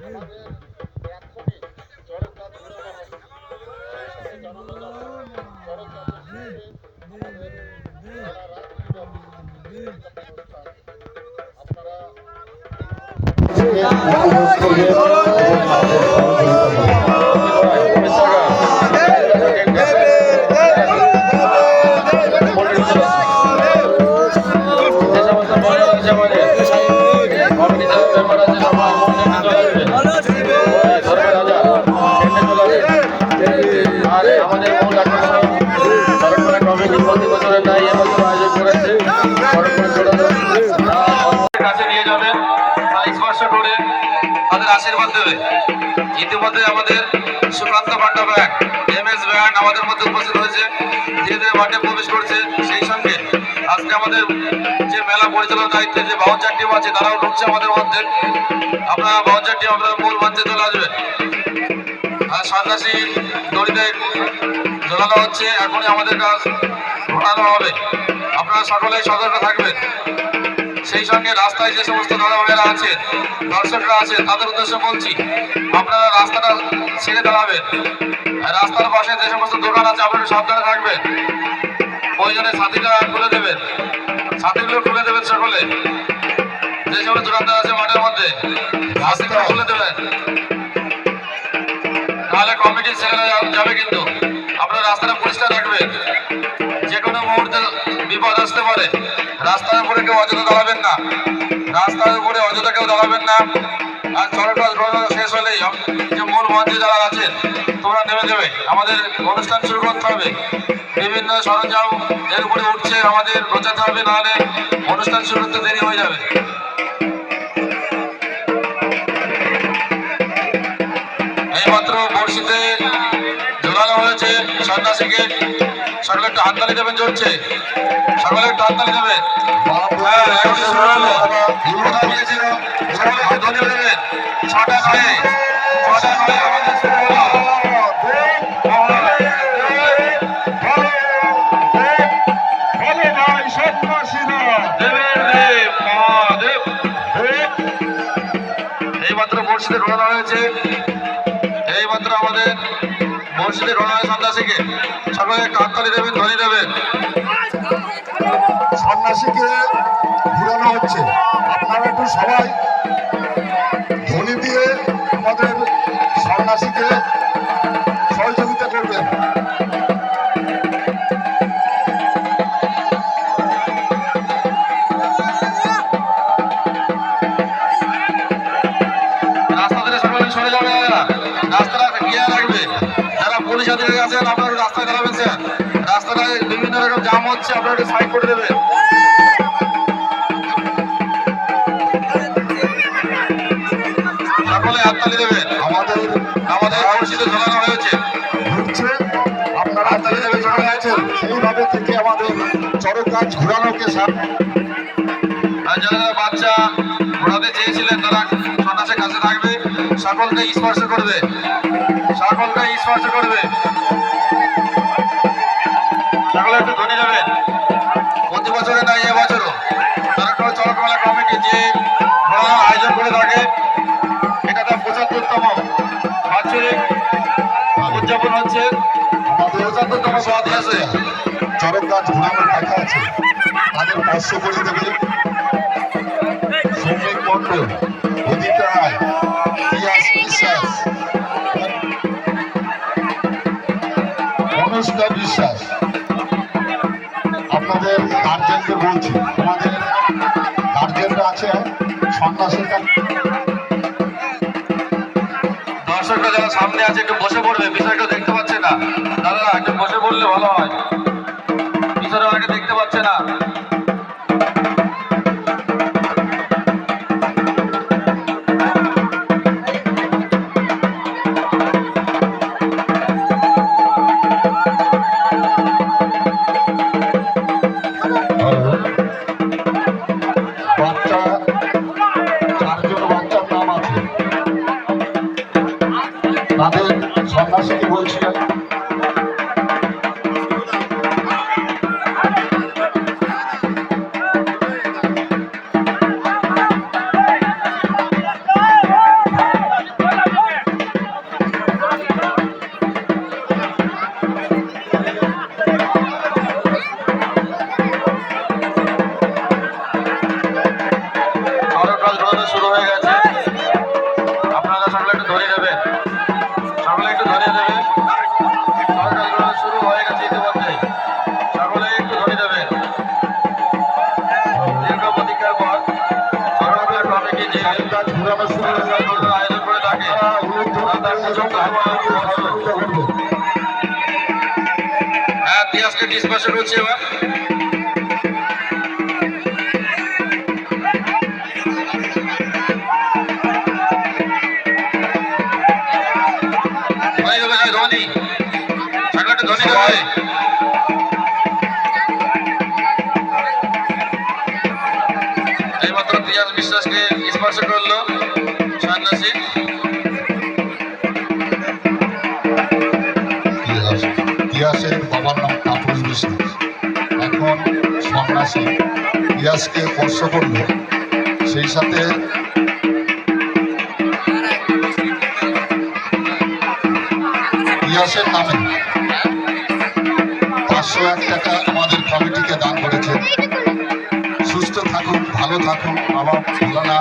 আমাদের মূল আকর্ষণ শরৎকালে কমিটি প্রতি বছরের ন্যায় এবছর আয়োজন করেছে কাছে নিয়ে যাবেন। স্পর্শ করে তাদের আশীর্বাদ দেবে। ইতিমধ্যে আমাদের Sukanta Panda bag M S Bag আমাদের মধ্যে উপস্থিত হয়েছে। ধীরে ধীরে মাঠে প্রবেশ করছে সেই সঙ্গে। আজকে আমাদের যে মেলা পরিচালনার দায়িত্বে যে বাউন্সার টিম আছে, তারাও ঢুকছে আমাদের মধ্যে। আপনারা বাউন্সার টিম আপনারা মূল মঞ্চে চলে আসবেন। আর সন্ন্যাসী দড়িতে ঝোলানো হচ্ছে। এখনই আমাদের কাজ ঘোরানো হবে। আপনারা সকলেই সতর্ক থাকবেন। সেই সঙ্গে রাস্তায় যে সমস্ত দাদা ভাইয়েরা আছে, দর্শকরা আছে, তাদের উদ্দেশ্যে বলছি, আপনারা রাস্তাটা ছেড়ে দাঁড়াবেন। রাস্তার পাশে যে সমস্ত দোকান আছে একটু সাবধানে থাকবেন। প্রয়োজনে ছাতিটা খুলে দেবেন। ছাতিগুলো খুলে দেবেন সকলে। যে সমস্ত দোকানদার আছে মাঠের মধ্যে, ছাতিগুলো খুলে দেবেন। তাহলে কমিটির ছেলেরা যাবে কিন্তু। আপনারা রাস্তাটা পরিষ্কার রাখবেন। যে কোনো মুহূর্তে বিপদ আসতে পারে। কেউ অযথা দাঁড়াবেন না। রাস্তার উপরে অযথা কেউ দাঁড়াবেন না। আর চলটা ঘোরানো শেষ হলেই যে মূল মঞ্চে যারা আছেন, তোমরা নেমে দেবে আমাদের অনুষ্ঠান শুরু করতে হবে। বিভিন্ন সরঞ্জাম এর উপরে উঠছে, আমাদের বোঝাতে হবে, নাহলে অনুষ্ঠান শুরু করতে দেরি হয়ে যাবে। এইমাত্র বর্ষিতে ঝোলানো হয়েছে সন্ন্যাসীকে। সকলে একটু হাততালি দেবেন চলছে সকলে একটু হাততালি দেবেন। হ্যাঁ শুরু হলো কোথা দিয়েছিল একটু ধরে দেবেন ছটা নয় ছটা নয় আমাদের ঢোকানো হয়েছে। এইমাত্র আমাদের মসজিদে ঢোকানো হয় সন্ন্যাসীকে। সকলে একটু দেবেন, ধ্বনি দেবেন। সন্ন্যাসীকে ঘুরানো হচ্ছে। আপনারা একটু সবাই ধ্বনি দিয়ে আমাদের সন্ন্যাসীকে সহযোগিতা করবেন। রাস্তাটা ক্লিয়ার রাখবে। যারা পুলিশ আধিকারিক আছেন, আপনারা রাস্তায় দাঁড়াবেন, স্যার। বিভিন্ন রকম জাম হচ্ছে আপনারা একটু সাইড করে দেবেন। সকলে হাততালি দেবেন। আমাদের আমাদের ঝোলানো হয়েছে। ঘুরছে আপনারা হাততালি সেইভাবে থেকে আমাদের গাছ ঘুরানোকে যারা বাচ্চা ঘোরাতে চেয়েছিলেন তারা সন্ন্যাসের কাছে থাকবে। সকলকে স্পর্শ করবে। সকলকে স্পর্শ করবে। উদযাপন হচ্ছে। চড়ক গাছ ঘুরানোর আছে। তাদের স্পর্শ করে দেবে সৌমিক মণ্ডল অদিতা রায় বিশ্বাস আপনাদের গার্জেনকে বলছি, আমাদের গার্জেনরা আছে সন্ন্যাসীর কাছে। দর্শকরা যারা সামনে আছে, একটু বসে পড়বে, বিষয়টা দেখতে পাচ্ছে না। দাদা একটু বসে পড়লে ভালো হয়। আমরা দিয়াজকে ডিসপাশন হচ্ছে এবার ধনী ঠাকুরটা ধনী হবে এইমাত্র দিয়াজ বিশ্বাসকে স্পর্শ করল। ইতিহাস বাবার নাম সন্ন্যাসী ইতিহাসকে স্পর্শ করল। সেই সাথে ইতিহাসের নামে পাঁচশো এক টাকা আমাদের কমিটিকে দান করেছে। সুস্থ থাকুক ভালো থাকুক বাবা ভোলানা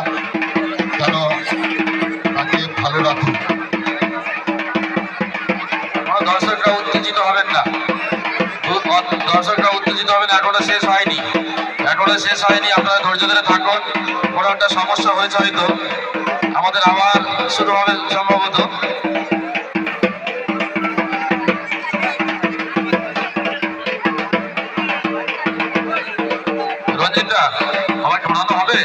এখনও শেষ হয়নি। এখনও শেষ হয়নি, আপনারা ধৈর্য ধরে থাকুন। কোনো একটা সমস্যা হয়েছে হয়তো। আমাদের আবার শুরু হবে সম্ভবত। রঞ্জিতদা, আমাকে ঘোরানো হবে?